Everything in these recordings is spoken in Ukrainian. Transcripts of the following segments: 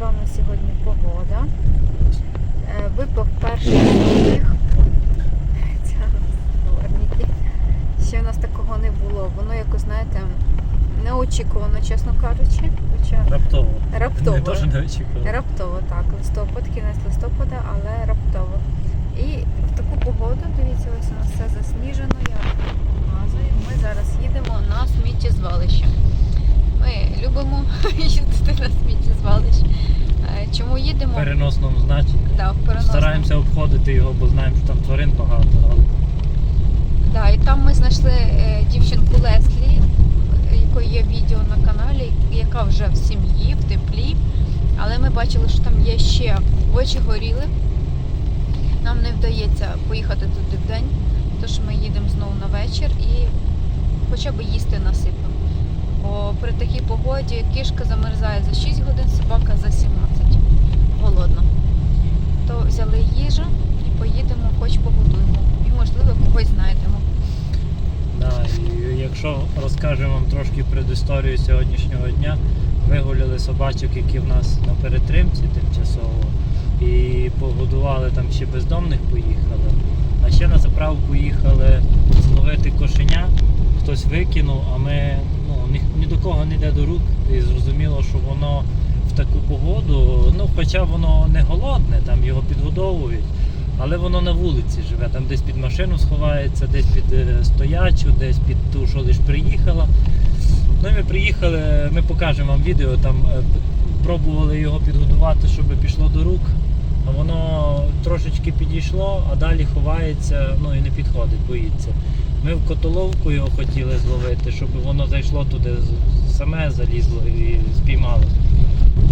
яка у нас сьогодні погода. Е, Випав перший сніг. Ще у нас такого не було. Воно якось, знаєте, неочікувано, чесно кажучи. Хоча Раптово. раптово. Не дуже не очікував. Раптово, так. Листопад, кінець листопада, але раптово. І в таку погоду, дивіться, ось у нас все засніжено, я показую. Ми зараз їдемо на сміттєзвалище. Ми любимо їздити на сміттєзвалище. Чому В їдемо? переносному значенні. Да, в переносному. Стараємося обходити його, бо знаємо, що там тварин багато. Але Да, і там ми знайшли е, дівчинку Леслі, е, якої є відео на каналі, яка вже в сім'ї, в теплі. Але ми бачили, що там є ще очі горіли. Нам не вдається поїхати туди в день, тож ми їдемо знову на вечір і хоча б їсти насипемо. Бо при такій погоді кішка замерзає за 6 годин, собака за 17. Голодна. То взяли їжу і поїдемо, хоч погодуємо. І можливо когось знайдемо. да, і якщо розкажемо вам трошки предісторію сьогоднішнього дня, вигуляли собачок, які в нас на перетримці тимчасово, і погодували там ще бездомних поїхали. А ще на заправку їхали зловити кошеня, хтось викинув, а ми ну, ні, ні до кого не йде до рук. І зрозуміло, що воно в таку погоду, ну хоча воно не голодне, там його підгодовують, але воно на вулиці живе, там десь під машину сховається, десь під е, стоячу, десь під ту, що лиш приїхала. Ну ми приїхали, ми покажемо вам відео, там е, пробували його підгодувати, щоб пішло до рук. А воно трошечки підійшло, а далі ховається, ну і не підходить, боїться. Ми в котоловку його хотіли зловити, щоб воно зайшло туди, саме залізло і спіймало.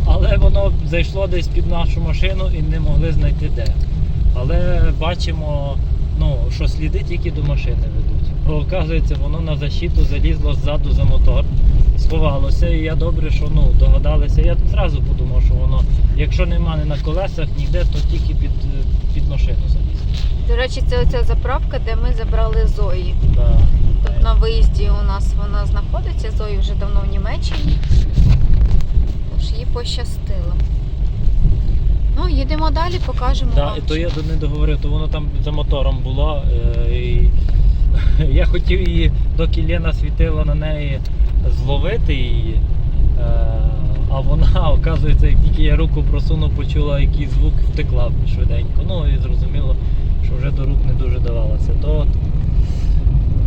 Але воно зайшло десь під нашу машину і не могли знайти де. Але бачимо, ну, що сліди тільки до машини ведуть. Оказується, воно на защиту залізло ззаду за мотор, сховалося, і я добре, що ну, догадалися. Я одразу подумав, що воно, якщо нема ні на колесах, ніде, то тільки під, під машину залізло. До речі, це оця заправка, де ми забрали Зої. Да. Тут на виїзді у нас вона знаходиться. Зої вже давно в Німеччині. Тож їй пощастило. Ну, їдемо далі, покажемо. Да, вам. і то я до не договорив, то воно там за мотором було. Е, і я хотів її, доки Лена світила на неї зловити її. Е, а вона, оказується, як тільки я руку просунув, почула якийсь звук, втекла швиденько. Ну і зрозуміло, що вже до рук не дуже давалося. То от,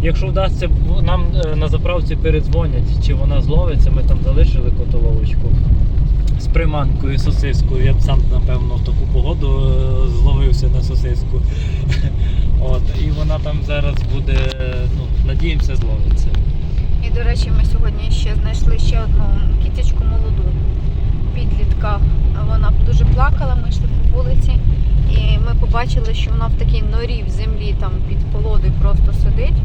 якщо вдасться, нам е, на заправці передзвонять, чи вона зловиться, ми там залишили котоловочку з приманкою, сосискою. Я б сам, напевно, в таку погоду е, зловився на сосиску. От, і вона там зараз буде, е, ну, надіємося, зловиться. І, до речі, ми сьогодні ще знайшли ще одну кітечку молоду підлітка. Вона дуже плакала, ми йшли по вулиці, і ми побачили, що вона в такій норі в землі там під колодою просто сидить.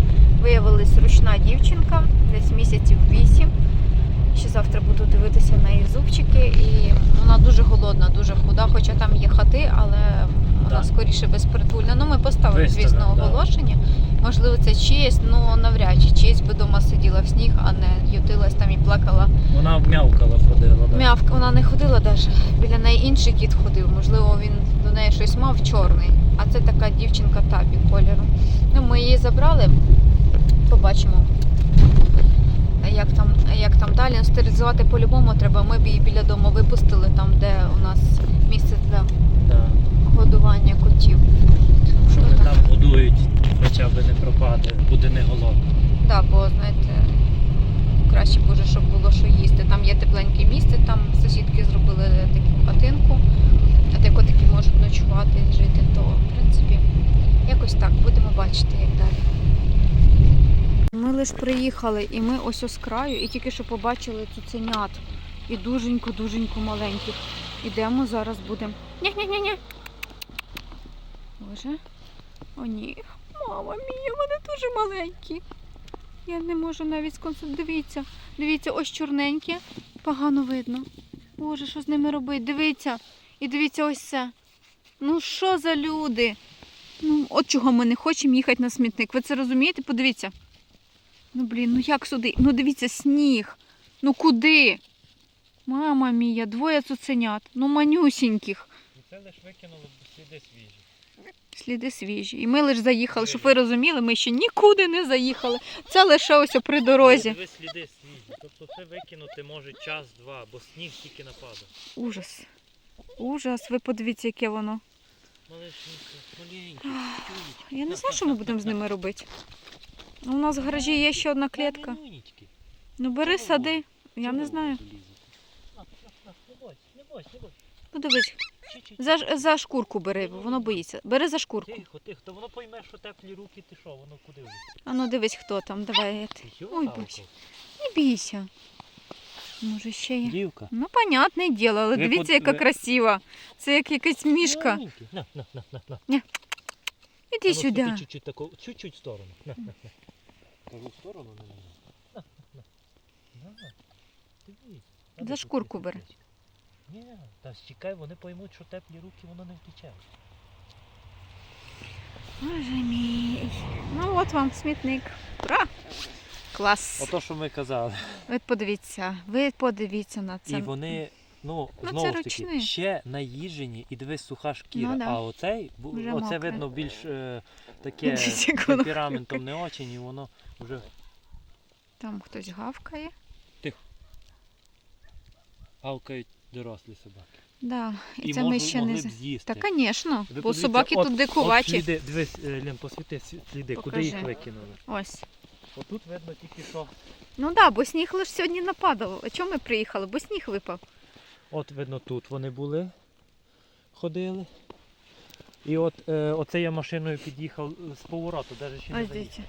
Виявилась ручна дівчинка, десь місяців вісім. Ще завтра буду дивитися на її зубчики. І вона дуже голодна, дуже худа, хоча там є хати, але вона Так. скоріше безпритульна. Ну, ми поставили, Виставимо, звісно, да. оголошення. Можливо, це чиєсь, ну навряд чи чиєсь би дома сиділа в сніг, а не ютилась там і плакала. Вона м'явкала, ходила. Да. М'явка, вона не ходила навіть. Біля неї інший кіт ходив. Можливо, він до неї щось мав чорний. А це така дівчинка табі кольору. Ну, ми її забрали. Побачимо. Як там, як там далі стерилізувати по-любому треба. Ми б її біля дому випустили, там, де у нас місце для Да. годування котів. Що Ну, так. там годують, хоча б не пропаде, буде не голодно. Так, бо знаєте, краще буде, щоб було що їсти. Там є тепленьке місце, там сусідки зробили таку хатинку, де котики можуть ночувати, жити, то в принципі якось так будемо бачити, як далі. Ми лише приїхали і ми ось ось краю, і тільки що побачили цуценят. І дуженько-дуженько маленьких. Ідемо, зараз будемо. Ня-ня-ня-ня. Боже. О, ні. Мама мія, вони дуже маленькі. Я не можу навіть сконцентруватися. Дивіться, дивіться, ось чорненьке, погано видно. Боже, що з ними робити? Дивіться. І дивіться ось це. Ну що за люди? Ну, от чого ми не хочемо їхати на смітник. Ви це розумієте? Подивіться. Ну блін, ну як сюди? Ну дивіться, сніг. Ну куди? Мама мія, двоє цуценят. Ну манюсіньких. І це лише викинули сліди свіжі. Сліди свіжі. І ми лише заїхали, щоб ви розуміли, ми ще нікуди не заїхали. Це лише ось при дорозі. Ви сліди свіжі. Тобто це викинути може час-два, бо сніг тільки нападав. Ужас. Ужас, ви подивіться, яке воно. Малесенько, маленькі, Я не знаю, що ми будемо з ними робити. У нас в гаражі є ще одна клітка. Ну бери, сади. Я не знаю. бойся. Ну дивись, за, за шкурку бери, бо воно боїться. Бери за шкурку. Тихо, тихо, то воно пойме, що теплі руки, ти що, воно куди вже? А ну дивись, хто там. Давай. я Ой, боже. Не бійся. Може ще є. Дівка. Ну, понятне діло, але Ви дивіться, яка ви- красива. Це як якась мішка. Маленький. На, на, на, на, на. Іди А ну, сюди. Чуть-чуть таку, чуть-чуть в сторону. На, на, на. Кажу, в сторону не надо. За шкурку бери. Ні, та чекай, вони поймуть, що теплі руки, воно не втече. Боже мій. Ну от вам смітник. Ура! Клас. Ото, що ми казали. Ви подивіться, ви подивіться на це. І вони, ну, Ну, знову ж таки, ручний. ще наїжені, і дивись, суха шкіра. Ну, да. А оцей, Вже оце мокре. видно більш е, таке темпераментом не очень, і воно вже Там хтось гавкає. Тихо. гавкають дорослі собаки. Да. І, І це ми ще не з'їсти. Та, звісно, бо собаки от- тут От дикуваті. сліди, дивись, е, Лен, посвіти сліди, куди їх викинули. Ось. Отут видно тільки що. Ну так, да, бо сніг лише сьогодні нападав. А чому ми приїхали? Бо сніг випав. От видно тут вони були, ходили. І от е, оце я машиною під'їхав з повороту, навіть ще не Ось заїхав. дивіться.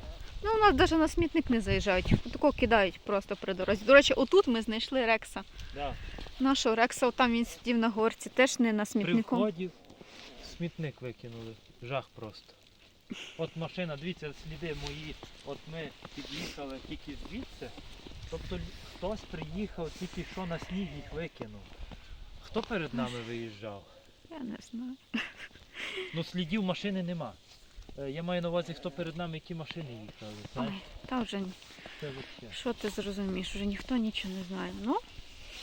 Ну, у нас навіть на смітник не заїжджають. Отако кидають просто при дорозі. До речі, отут ми знайшли Рекса. Да. Нашого Рекса, там він сидів на горці, теж не на При смітнику. вході смітник викинули. Жах просто. От машина, дивіться, сліди мої. От ми під'їхали тільки звідси. Тобто хтось приїхав тільки що на сніг їх викинув. Хто перед нами виїжджав? Я не знаю. Ну слідів машини нема. Е, Я маю на увазі, хто перед нами, які машини їхали. Ой, та вже ні. Це що ти зрозумієш, вже ніхто нічого не знає. Ну,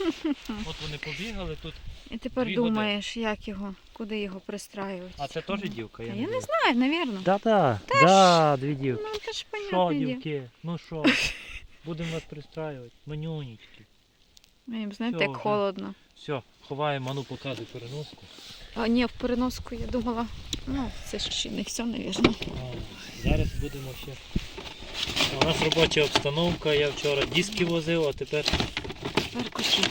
От вони побігали тут. і тепер Дві думаєш, як його, куди його пристраюють. А це теж дівка? Я, Я, я не знаю. знаю, навірно. Да, да, да, дві дівки. Ну, це ж Що, понятне діло. дівки? Ну що? Будемо вас пристраювати. Манюнечки. Їм знаєте, Всьо як вже. холодно. Все, ховаємо, а ну показуй переноску. А ні, в переноску я думала, ну, це ще не все, навірно. О, зараз будемо ще. У нас робоча обстановка. Я вчора диски возив, а тепер. Тепер кочі.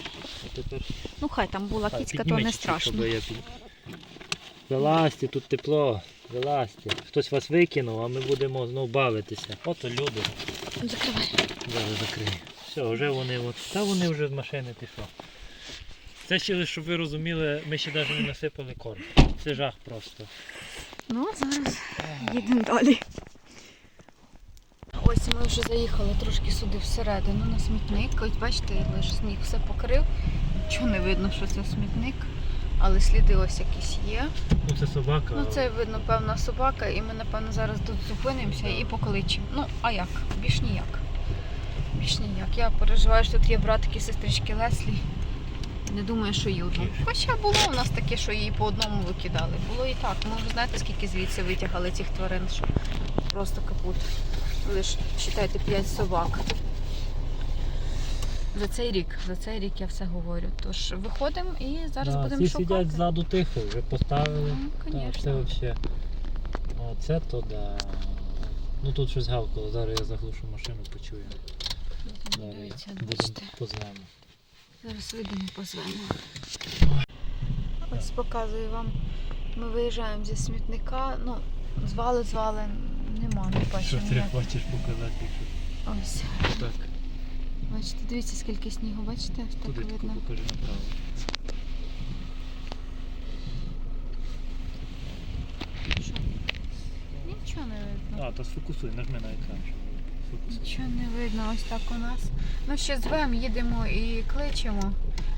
А тепер... Ну хай там була А, кіцька, то не страшно. щоб я під... Вилазьте, тут тепло. Вилазьте. Хтось вас викинув, а ми будемо знову бавитися. Ото люди. Закривай. Зараз закрию. Все, вже вони от. Та вони вже з машини що. Це ще, щоб ви розуміли, ми ще навіть не насипали корм. Це жах просто. Ну, зараз їдемо далі. Ось ми вже заїхали трошки сюди всередину на смітник. Ось бачите, лише сніг все покрив. Нічого не видно, що це смітник. Але сліди ось якісь є. Ну це собака. Ну це видно, певна собака, і ми напевно зараз тут зупинимося і покличемо. Ну, а як? Більш ніяк. Більш ніяк. Я переживаю, що тут є братики і сестрички Леслі. Не думаю, що її одну. Хоча було у нас таке, що її по одному викидали. Було і так. Ми вже знаєте, скільки звідси витягали цих тварин, що просто капут. Лиш вважайте 5 собак. За цей рік, за цей рік я все говорю. Тож виходимо і зараз да, будемо всі шукати. сидять ззаду тихо, вже поставили. Ну, Так, це взагалі. Оце то да. Ну тут щось гавкало, зараз я заглушу машину, почую. Зараз Дивіться, бачите. Зараз вийдемо позвемо. Ось показую вам. Ми виїжджаємо зі смітника. Ну, звали, звали, нема, не Що бачимо. ти ніяк. хочеш показати? Ось. Так, Бачите, дивіться, скільки снігу, бачите? Так туди видно. покажи направо. Що? Нічого не видно. А, то сфокусуй, нажми на екран. Нічого не видно, ось так у нас. Ну, ще звемо, їдемо і кличемо.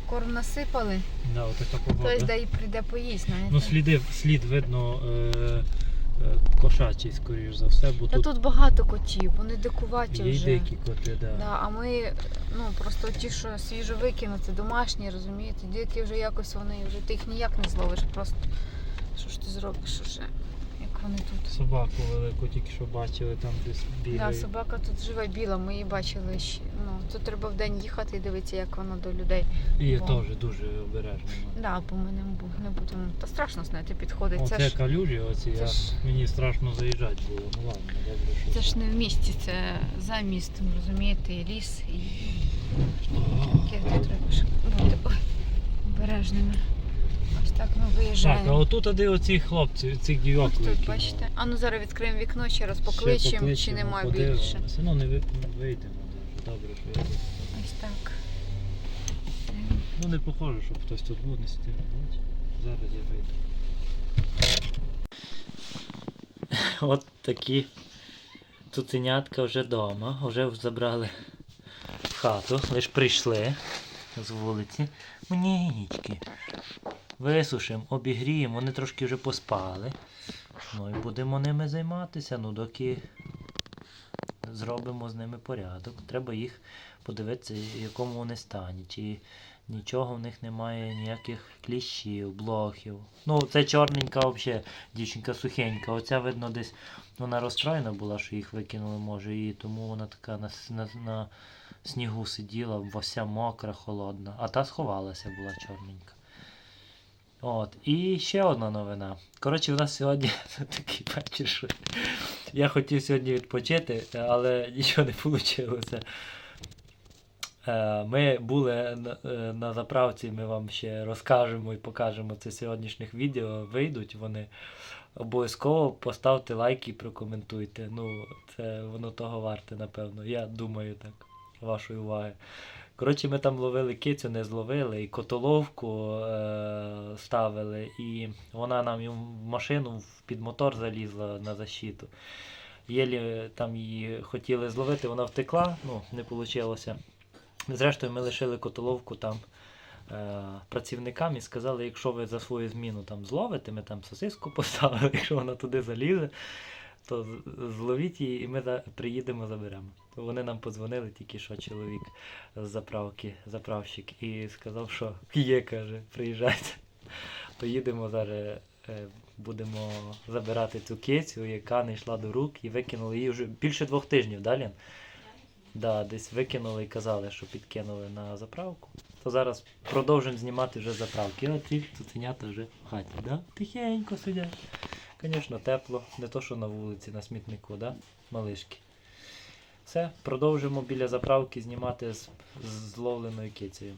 Корм насипали. Да, от така Хтось погода. де і прийде поїсть, знаєте. Ну сліди, слід видно, е, е, кошачий, скоріш за все, бо Та тут, тут багато котів, вони дикуваті є й вже. дикі коти, да. Да, а ми, ну просто ті, що свіжо викинуті, домашні, розумієте, дикі вже якось вони вже ти їх ніяк не зловиш, просто що ж ти зробиш уже, як вони тут. Собаку велику тільки що бачили, там десь Да, собака тут живе біла, ми її бачили ще. Ну, тут треба вдень їхати і дивитися, як вона до людей. І Во. теж дуже обережно. Да, бо ми не, не будемо. Та страшно знаєте, підходить. Оце Це ж, калюжі оці, це я, ж- мені страшно заїжджати було. Ну ладно, добре, що це ж не в місті, це за містом, розумієте, і ліс, і тут треба бути обережними. Ось так ми Так, а отут де оці хлопці, цих дівок Ось тут, бачите. А ну зараз відкриємо вікно, ще раз покличемо, чи нема більше. Ну не ви- не вийдемо дуже. Добре, що я тут. Ось так. Ну не похоже, щоб хтось тут був, не стіг. Зараз я вийду. От такі цуценятка вже вдома, вже забрали в хату, лиш прийшли з вулиці. Манічки. Висушимо, обігріємо, вони трошки вже поспали. Ну і будемо ними займатися, ну доки зробимо з ними порядок. Треба їх подивитися, в якому вони стані. Чи нічого в них немає, ніяких кліщів, блохів. Ну, це чорненька взагалі, дівчинка сухенька. Оця, видно, десь вона розстроєна була, що їх викинули, може, і тому вона така на, на, на снігу сиділа, вся мокра, холодна. А та сховалася була чорненька. От. І ще одна новина. Коротше, у нас сьогодні такий вечір, що я хотів сьогодні відпочити, але нічого не вийшло. Е, Ми були на, е, заправці, ми вам ще розкажемо і покажемо це сьогоднішніх відео. Вийдуть вони. Обов'язково поставте лайк і прокоментуйте. Ну, це воно того варте, напевно. Я думаю так. Вашої уваги. Коротше, ми там ловили кицю, не зловили, і котоловку е- ставили, і вона нам в машину під мотор залізла на защиту. Єлі там її хотіли зловити, вона втекла, ну, не вийшло. Зрештою, ми лишили котоловку там е, працівникам і сказали, якщо ви за свою зміну там зловите, ми там сосиску поставили, якщо вона туди залізе, то зловіть її і ми приїдемо, заберемо. Вони нам подзвонили тільки що чоловік з заправки, заправщик, і сказав, що є, каже, приїжджайте. Поїдемо зараз, е, будемо забирати цю кицю, яка не йшла до рук, і викинули її вже більше двох тижнів, да, Лін? Да, десь викинули і казали, що підкинули на заправку. То зараз продовжимо знімати вже заправки. А ці цуценята вже в хаті, да? Тихенько сидять. Звісно, тепло, не то, що на вулиці, на смітнику, да? малишки. Все, продовжимо біля заправки знімати з, зловленою кицею.